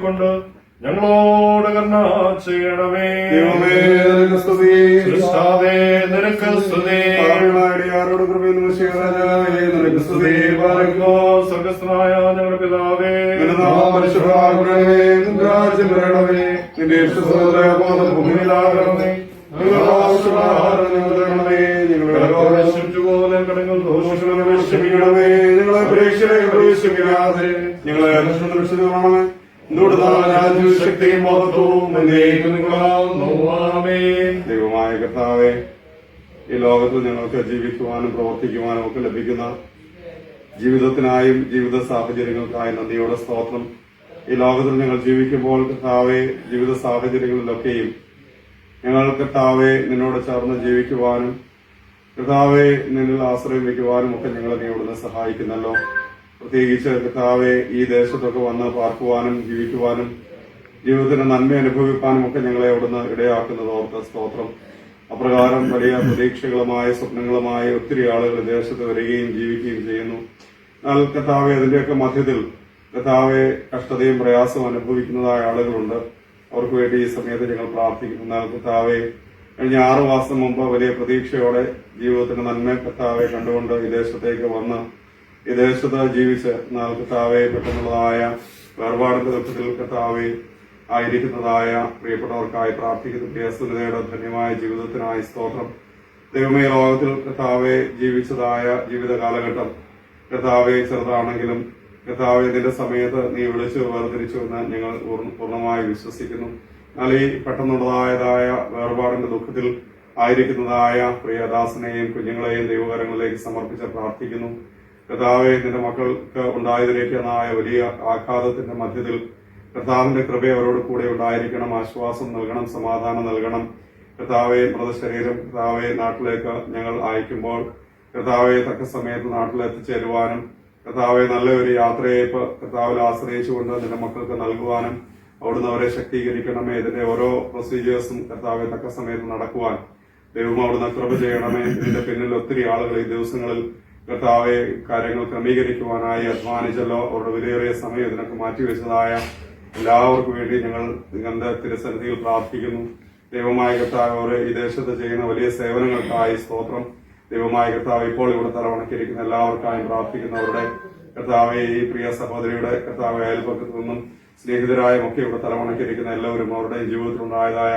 കൊണ്ട് ഞങ്ങളോട് കർണ ചെയ്യണമേ. ദൈവമേ നിനക്ക് സ്തുതി. സൃഷ്ടാവേ നിനക്ക് സ്തുതി. നിനക്ക് പാലിക്കോ ഞങ്ങളുടെ പിതാവേ. രാജ്യം വരണമേ നിന്റെ ഭൂമിയിലാകണമേ. ഞങ്ങളുടെ കടങ്ങൾ ദോഷങ്ങളെ ക്ഷമിക്കണമേ ഞങ്ങളെ പരീക്ഷയിലേക്ക് പ്രവേശിപ്പിക്കാതെ ദൈവമായ കർത്താവെ ഈ ലോകത്തിൽ ഞങ്ങൾക്ക് ജീവിക്കുവാനും പ്രവർത്തിക്കുവാനും ഒക്കെ ലഭിക്കുന്ന ജീവിതത്തിനായും ജീവിത സാഹചര്യങ്ങൾക്കായും നന്ദിയോടെ സ്തോത്രം. ഈ ലോകത്തിൽ ഞങ്ങൾ ജീവിക്കുമ്പോൾ കർത്താവെ ജീവിത സാഹചര്യങ്ങളിലൊക്കെയും ഞങ്ങൾ കർത്താവെ നിന്നോട് ചേർന്ന് ജീവിക്കുവാനും കർത്താവെ നിന്നിൽ ആശ്രയം വയ്ക്കുവാനും ഒക്കെ ഞങ്ങളെ നീ ഇവിടുന്ന് സഹായിക്കുന്നല്ലോ. പ്രത്യേകിച്ച് കർത്താവെ ഈ ദേശത്തൊക്കെ വന്ന് പാർക്കുവാനും ജീവിക്കുവാനും ജീവിതത്തിന്റെ നന്മ അനുഭവിക്കാനും ഒക്കെ ഞങ്ങളെ അവിടുന്ന് ഇടയാക്കുന്നത് ഓർത്ത സ്തോത്രം. അപ്രകാരം വലിയ പ്രതീക്ഷകളുമായ സ്വപ്നങ്ങളുമായ ഒത്തിരി ആളുകൾ ദേശത്ത് വരികയും ജീവിക്കുകയും ചെയ്യുന്നു. എന്നാൽ കർത്താവെ അതിന്റെയൊക്കെ മധ്യത്തിൽ കർത്താവെ കഷ്ടതയും പ്രയാസവും അനുഭവിക്കുന്നതായ ആളുകളുണ്ട്. അവർക്ക് വേണ്ടി ഈ സമയത്ത് ഞങ്ങൾ പ്രാർത്ഥിക്കുന്നു. എന്നാൽ കർത്താവെ കഴിഞ്ഞ ആറു മാസം മുമ്പ് വലിയ പ്രതീക്ഷയോടെ ജീവിതത്തിന്റെ നന്മ കർത്താവെ കണ്ടുകൊണ്ട് ഈ ദേശത്തേക്ക് വന്ന് ഈ ദേശത്ത് ജീവിച്ച് എന്നാൽ കർത്താവെ പെട്ടെന്നുള്ളതായ വേർപാടിന്റെ ദുഃഖത്തിൽ കർത്താവെ ആയിരിക്കുന്നതായ പ്രിയപ്പെട്ടവർക്കായി പ്രാർത്ഥിക്കുന്ന. പ്രിയസുനിതയുടെ ധന്യമായ ജീവിതത്തിനായി സ്തോത്രം. ദൈവമേ ലോകത്തിൽ കർത്താവെ ജീവിച്ചതായ ജീവിത കാലഘട്ടം കർത്താവെ ചെറുതാണെങ്കിലും കർത്താവെ ഇതിന്റെ സമയത്ത് നീ വിളിച്ചു വേർതിരിച്ചു എന്ന് ഞങ്ങൾ പൂർണമായി വിശ്വസിക്കുന്നു. എന്നാൽ ഈ പെട്ടെന്നുള്ളതായതായ വേർപാടിന്റെ ദുഃഖത്തിൽ ആയിരിക്കുന്നതായ പ്രിയദാസനെയും കുഞ്ഞുങ്ങളെയും ദൈവകരങ്ങളിലേക്ക് സമർപ്പിച്ച് പ്രാർത്ഥിക്കുന്നു. കർത്താവെ നിന്റെ മക്കൾക്ക് ഉണ്ടായതിലേക്കായ വലിയ ആഘാതത്തിന്റെ മധ്യത്തിൽ കർത്താവിന്റെ കൃപ അവരോട് കൂടെ ഉണ്ടായിരിക്കണം ആശ്വാസം നൽകണം സമാധാനം നൽകണം. കർത്താവെ മൃതശരീരം കർത്താവെ നാട്ടിലേക്ക് ഞങ്ങൾ അയക്കുമ്പോൾ കർത്താവെ തക്ക സമയത്ത് നാട്ടിൽ എത്തിച്ചേരുവാനും കർത്താവെ നല്ല ഒരു യാത്രയെ കർത്താവിൽ ആശ്രയിച്ചുകൊണ്ട് നിന്റെ മക്കൾക്ക് നൽകുവാനും അവിടുന്ന് അവരെ ശക്തീകരിക്കണമേ. ഇതിന്റെ ഓരോ പ്രൊസീജിയേഴ്സും കർത്താവെ തക്ക സമയത്ത് നടക്കുവാൻ ദൈവം അവിടുന്ന് കൃപ ചെയ്യണമേ. ഇതിന്റെ പിന്നിൽ ഒത്തിരി ആളുകൾ ഈ ദിവസങ്ങളിൽ കർത്താവെ കാര്യങ്ങൾ ക്രമീകരിക്കുവാനായി അധ്വാനിച്ചല്ലോ. അവരുടെ വിലയേറിയ സമയം ഇതിനൊക്കെ മാറ്റിവെച്ചതായ എല്ലാവർക്കും വേണ്ടി ഞങ്ങൾ നിങ്ങളുടെ തിരുസന്നിധിയിൽ പ്രാർത്ഥിക്കുന്നു. ദൈവമായ കർത്താവ് അവരെ ഈ ദേശത്ത് ചെയ്യുന്ന വലിയ സേവനങ്ങൾക്കായി സ്തോത്രം. ദൈവമായ കർത്താവ് ഇപ്പോൾ ഇവിടെ തലവണക്കിരിക്കുന്ന എല്ലാവർക്കായും പ്രാർത്ഥിക്കുന്നവരുടെ കർത്താവെ ഈ പ്രിയ സഹോദരിയുടെ കർത്താവ് അയൽപക്കത്തു നിന്നും സ്നേഹിതരായും ഒക്കെ ഇവിടെ തലവണക്കിരിക്കുന്ന എല്ലാവരും അവരുടെയും ജീവിതത്തിലുണ്ടായതായ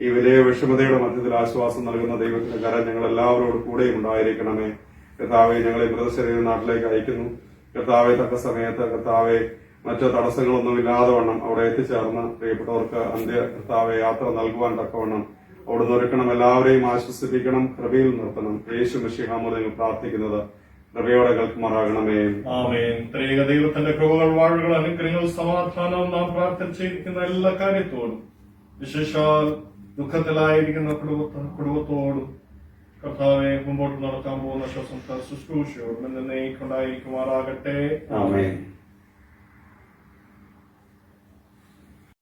ഈ വലിയ വിഷമതയുടെ മധ്യത്തിൽ ആശ്വാസം നൽകുന്ന ദൈവത്തിന്റെ കരം ഞങ്ങൾ എല്ലാവരോടും കൂടെയും ഉണ്ടായിരിക്കണമേ. കർത്താവെ ഞങ്ങളെ മൃതശരീരം നാട്ടിലേക്ക് അയക്കുന്നു. കർത്താവെ തക്ക സമയത്ത് കർത്താവെ മറ്റു തടസ്സങ്ങളൊന്നും ഇല്ലാതെ വണ്ണം അവിടെ എത്തിച്ചേർന്ന് പ്രിയപ്പെട്ടവർക്ക് അന്ത്യ കർത്താവെ യാത്ര നൽകുവാൻ തക്കവണ്ണം അവിടുന്ന് ഒരുക്കണം. എല്ലാവരെയും ആശ്വസിപ്പിക്കണം കൃപയിൽ നിർത്തണം. യേശു മിഷിഹാമോട് ഞങ്ങൾ പ്രാർത്ഥിക്കുന്നത് കൃപയോടെ കേൾക്കുമാറാകണമേ. ആമേൻ. ദൈവത്തിന്റെ കൃപകൾ വാഴുകൾ അനുഗ്രഹങ്ങൾ സമാധാനവും നാം പ്രാർത്ഥിച്ചിരിക്കുന്ന എല്ലാ കാര്യത്തോടും വിശേഷാൽ ദുഃഖത്തിലായിരിക്കുന്ന കുടുംബ കുടുംബത്തോടും കർത്താവെ മുമ്പോട്ട് നടക്കാൻ പോകുന്ന ശ്വസം ശുശ്രൂഷയോടും എന്നേക്കുണ്ടായിരിക്കുമാറാകട്ടെ ആമേൻ.